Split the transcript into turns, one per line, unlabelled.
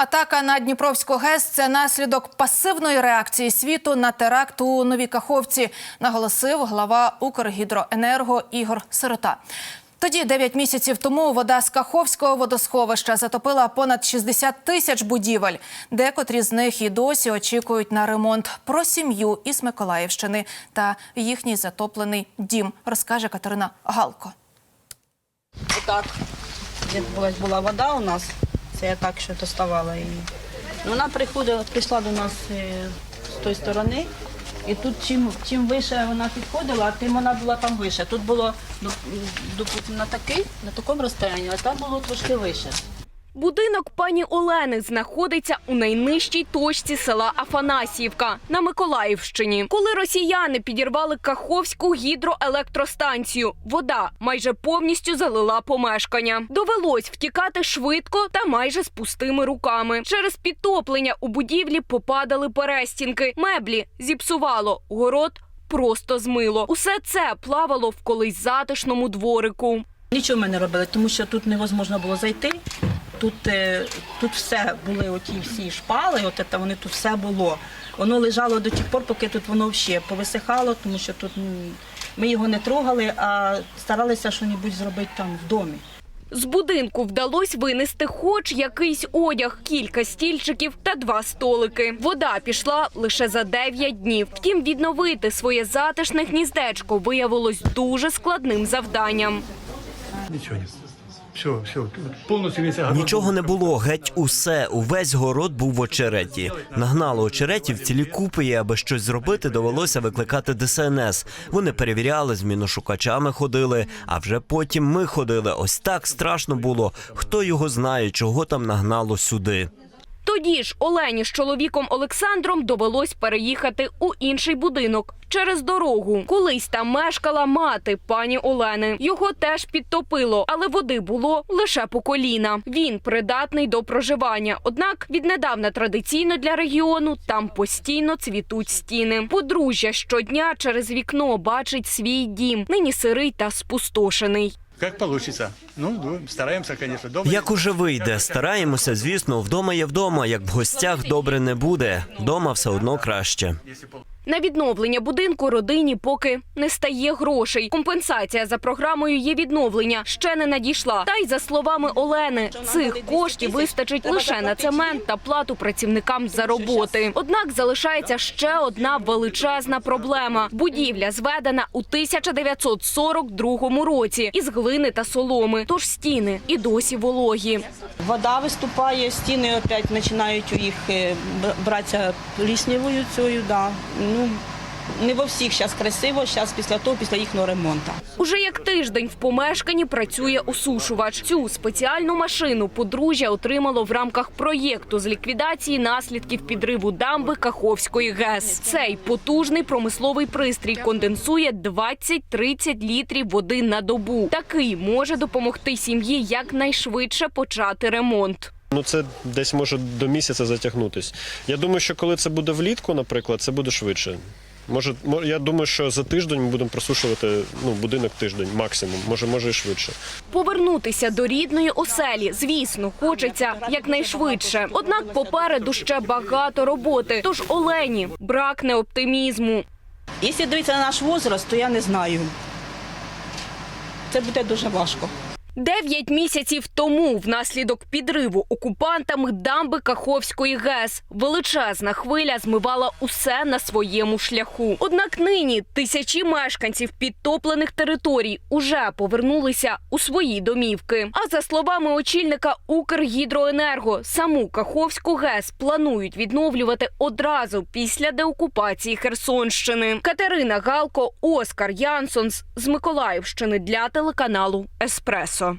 Атака на Дніпровську ГЕС це наслідок пасивної реакції світу на теракт у Новій Каховці, наголосив глава Укргідроенерго Ігор Сирота. Тоді, 9 місяців тому, вода з Каховського водосховища затопила понад 60 тисяч будівель. Декотрі з них і досі очікують на ремонт. Про сім'ю із Миколаївщини та їхній затоплений дім, розкаже Катерина Галко.
Отак. Як була, вода у нас, це я так ще доставала її. Вона приходила, прийшла до нас е, з тої сторони. І тут чим, чим вище вона підходила, тим вона була там вище. Тут було на такий, на такому розстоянні, а там було трошки вище.
Будинок пані Олени знаходиться у найнижчій точці села Афанасіївка на Миколаївщині. Коли росіяни підірвали Каховську гідроелектростанцію, вода майже повністю залила помешкання. Довелось втікати швидко та майже з пустими руками. Через підтоплення у будівлі попадали перестінки, меблі зіпсувало, город просто змило. Усе це плавало в колись затишному дворику.
Нічого ми не робили, тому що тут невозможно було зайти. Тут, е, тут все були оті всі шпали, от це, вони тут все було. Воно лежало до тих пор, поки тут воно ще повисихало, тому що тут ми його не трогали, а старалися щось зробити там в домі.
З будинку вдалося винести хоч якийсь одяг, кілька стільчиків та два столики. Вода пішла лише за 9 днів. Втім, відновити своє затишне гніздечко виявилось дуже складним завданням.
Нічого не. Все, все, повністю весь огород.
Нічого не було, геть усе. Увесь город був в очереті. Нагнало очеретів цілі купи, і аби щось зробити, довелося викликати ДСНС. Вони перевіряли, з міношукачами ходили, а вже потім ми ходили. Ось так страшно було. Хто його знає, чого там нагнало сюди.
Тоді ж Олені з чоловіком Олександром довелось переїхати у інший будинок через дорогу. Колись там мешкала мати пані Олени. Його теж підтопило, але води було лише по коліна. Він придатний до проживання. Однак віднедавна традиційно для регіону там постійно цвітуть стіни. Подружжя щодня через вікно бачить свій дім. Нині сирий та спустошений.
Як вийде? Ну, стараємося, звісно. Дома
Як уже вийде, стараємося, звісно, вдома є вдома. Як в гостях добре не буде. Вдома все одно краще.
На відновлення будинку родині поки не стає грошей. Компенсація за програмою є відновлення ще не надійшла. Та й за словами Олени, цих коштів вистачить лише на цемент та плату працівникам за роботи. Однак залишається ще одна величезна проблема: будівля зведена у 1942 році із глини та соломи. Тож стіни і досі вологі.
Вода виступає, стіни опять починають у їх е, братися пліснявою цією. Да. Ну, не во всіх зараз красиво, зараз після того, після їхнього ремонту.
Уже як тиждень в помешканні працює осушувач. Цю спеціальну машину подружжя отримало в рамках проєкту з ліквідації наслідків підриву дамби Каховської ГЕС. Цей потужний промисловий пристрій конденсує 20-30 літрів води на добу. Такий може допомогти сім'ї якнайшвидше почати ремонт.
Ну, це десь може до місяця затягнутись. Я думаю, що коли це буде влітку, наприклад, це буде швидше. Може, мо- я думаю, що за тиждень ми будемо просушувати ну, будинок тиждень максимум, може, може і швидше.
Повернутися до рідної оселі, звісно, хочеться якнайшвидше. Однак попереду ще багато роботи. Тож Олені бракне оптимізму.
Якщо дивитися на наш возраст, то я не знаю. Це буде дуже важко.
Дев'ять місяців тому, внаслідок підриву окупантами дамби Каховської ГЕС, величезна хвиля змивала усе на своєму шляху. Однак нині тисячі мешканців підтоплених територій уже повернулися у свої домівки. А за словами очільника Укргідроенерго, саму Каховську ГЕС планують відновлювати одразу після деокупації Херсонщини. Катерина Галко, Оскар Янсонс з Миколаївщини для телеканалу Еспресо.